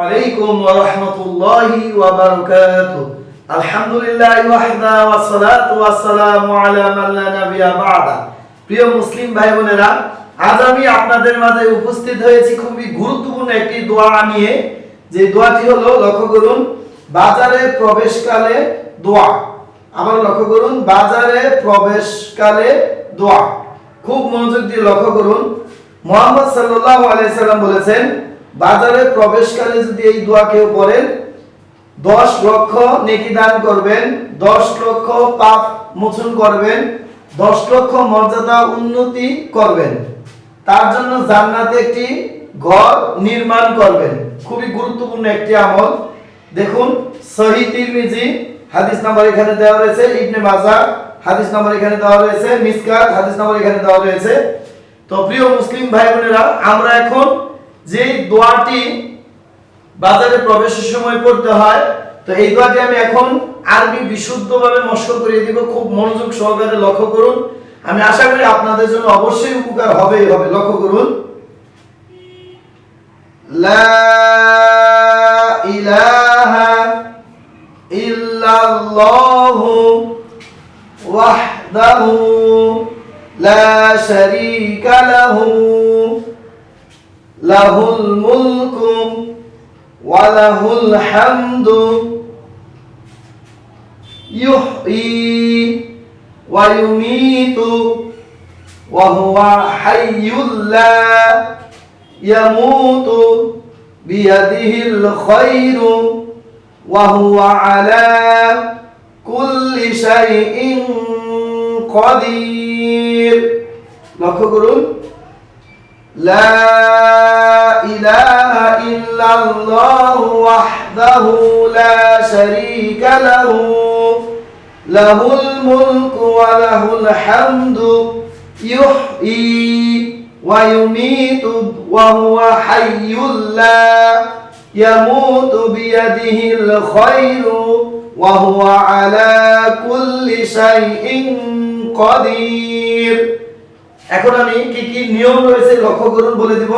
আলাইকুম ওয়া রাহমাতুল্লাহি ওয়া বারাকাতুহু। আলহামদুলিল্লাহি ওয়াহদা ওয়া সালাতু ওয়া সালামু আলা মান লা প্রিয় মুসলিম ভাই বোনেরা আজ আমি আপনাদের মাঝে উপস্থিত হয়েছি খুবই গুরুত্বপূর্ণ একটি দোয়া নিয়ে। যে দোয়াটি হলো, লক্ষ্য করুন, বাজারে প্রবেশকালে দোয়া। আবার লক্ষ্য করুন, বাজারে প্রবেশকালে দোয়া। খুব মনোযোগ দিয়ে লক্ষ্য করুন। মোহাম্মদ সাল্লাল্লাহু আলাইহি বলেছেন বাজারে প্রবেশকালে যদি এই দোয়া কেউ করেন, দশ লক্ষ নেকি দান করবেন, দশ লক্ষ পাপ মোচন করবেন, দশ লক্ষ মর্যাদা উন্নতি করবেন। তার জন্য জান্নাতে একটি ঘর নির্মাণ করবেন। খুবই গুরুত্বপূর্ণ একটি আমল। দেখুন, সহি হাদিস নাম্বার এখানে দেওয়া রয়েছে, ইবনে মাজা হাদিস নাম্বার এখানে দেওয়া রয়েছে, মিসকাত, হাদিস নাম্বার এখানে দেওয়া রয়েছে। তো প্রিয় মুসলিম ভাই বোনেরা আমরা এখন যে দোয়াটি বাজারে প্রবেশের সময় পড়তে হয়, তো এই দোয়াটি আমি এখন আরবি বিশুদ্ধভাবে মস্কর করিয়ে দিব। খুব মনোযোগ সহকারে লক্ষ্য করুন। আমি আশা করি আপনাদের জন্য অবশ্যই উপকার হবেই হবে। লক্ষ্য করুন। লা ইলাহা ইল্লাল্লাহু ওয়াহদাহু লা শারীকা লাহু। লাহুল মুলকু وله الحمد يحيي ويميت وهو حي لا يموت بيده الخير وهو على كل شيء قدير লক্ষ্য করুন لا إله إلا الله وحده لا شريك له له الملك وله الحمد يحيي ويميت وهو حي لا يموت بيده الخير وهو على كل شيء قدير এখন আমি কি কি নিয়ম রয়েছে লক্ষ্য করুন বলে দিব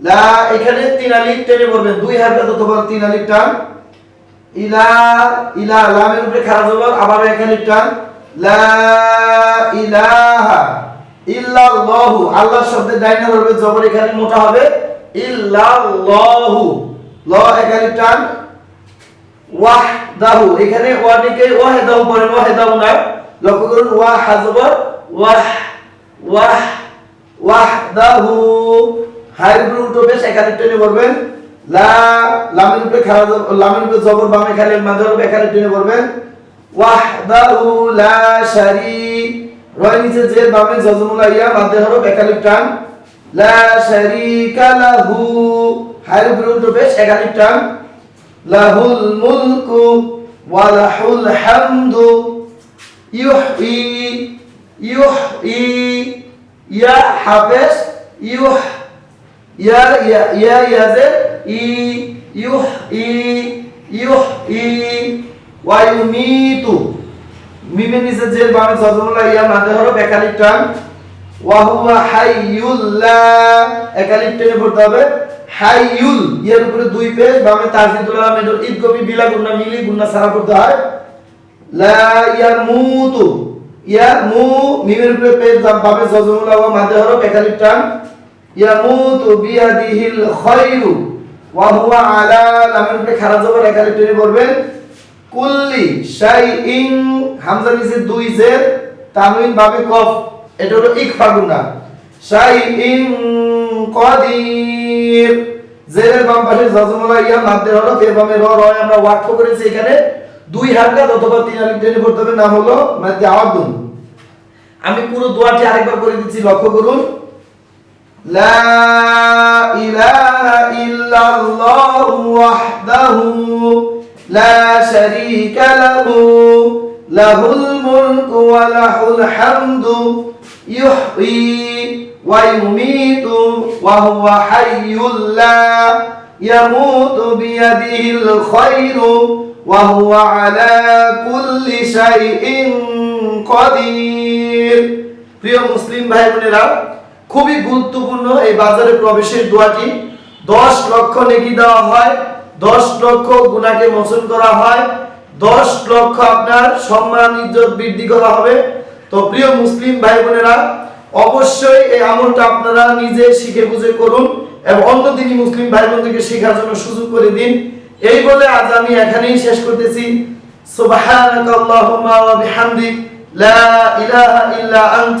লা, এখানে তিন আলিফ টেনে পড়বেন দুই হারকাত অথবা তিন আলিফ টান ইলা ইলা, লামের উপরে খাড়া জবর আবার এক আলিফ টান লা, ইলাহা ইল্লাল্লাহু। আল্লাহ শব্দের ডাইনা ধরবে, জবর এখানে মোটা হবে। ইল্লাল্লাহু। ল, এক আলিফ টান ওয়াহদাহু। এখানে ওয়াটিকে ওয়াহদাহু পড়েন ওয়াহদাহু না। লক্ষ্য করুন ওয়া হাজবর ওয়াহ ওয়াহ, ওয়াহদাহু। হাইর উপরে উল্টো বেশ, এখানে টেনে পড়বেন। লা, লামের উপরে জবর লামের উপরে জবর বামে খালি মাঝের উপরে এখানে টেনে পড়বেন। ওয়াহদাহু লা শারীক, রয় নিচে যে বামে জজমুলা ইয়া মাঝে হরফ একালিফ টান। লা শারীকা লাহু হাইর উপরে উল্টো বেশ একালিফ টান। লাহুল মুলকু ওয়া লাহুল হামদু, ইউহয়ি ইউহয়ি, ইয়া হাফেজ, ইউহ ইয়া ইয়া ইয়া, ইয়াজে, ই ইউহয়ি ইউহয়ি ওয়া ইউমিতু মিমের নিচে যে বামে জজমুলা ইয়া মাঝে হরফ একালিফ টান ওয়া হুয়া হাইয়ুল লা। একালিফ টেনে পড়তে হবে, হাইয়ুল। ইয়ার উপরে দুই পেজ, বামে তাজদিদুল আলাম এর ইদগমি বিলা গুন্না, মিলি গুন্না সারা করতে হয়। লা ইয়ামুতু। ইয়ামু, মিমের উপরে পেজ, বামে জজমুলা ওয়া মাঝে হরফ একালিফ টান ইয়ামুতু বিয়াদিহিল খায়রু ওয়া হুয়া আলা লামের উপরে খারা জবর একালিফ টেনে পড়বেন, কুল্লি শাইইন, হামজা নিচে দুই জের তানউইন বাবে কফ, এটা হলো ইকফা গুনা শাইইন কদির, জেরের বাম পাশে জাজমুলা ইয়া মাদ্দের হরফ এর বামে র র আমরা ওয়াকফ করেছি এখানে। দুই হারকাত অথবা তিন আলিফ টেনে পড়তে হবে, নাম হলো মাদ্দে আওয়াদুন আমি পুরো দোয়াটি আরেকবার করে দিচ্ছি, লক্ষ্য করুন। لا إله إلا الله وحده لا شريك له له الملك وله الحمد يحيي ويميت وهو حي لا يموت بيده الخير وهو على كل شيء قدير প্রিয় মুসলিম ভাই বোনেরা খুবই গুরুত্বপূর্ণ এই বাজারে প্রবেশের দোয়াটি। দশ লক্ষ নেকি দেওয়া হয়, দশ লক্ষ গুণাকে মোচন করা হয়, দশ লক্ষ আপনার সম্মান, ইজ্জত বৃদ্ধি করা হবে। তো প্রিয় মুসলিম ভাই বোনেরা অবশ্যই এই আমলটা আপনারা নিজে শিখে বুঝে করুন এবং অন্য দিনই মুসলিম ভাই বোনদেরকে শেখার জন্য সুযোগ করে দিন। এই বলে আজ আমি এখানেই শেষ করতেছি। সুবহানাকা আল্লাহুম্মা ওয়া বিহামদিক, লা ইলাহা ইল্লা আন্ত।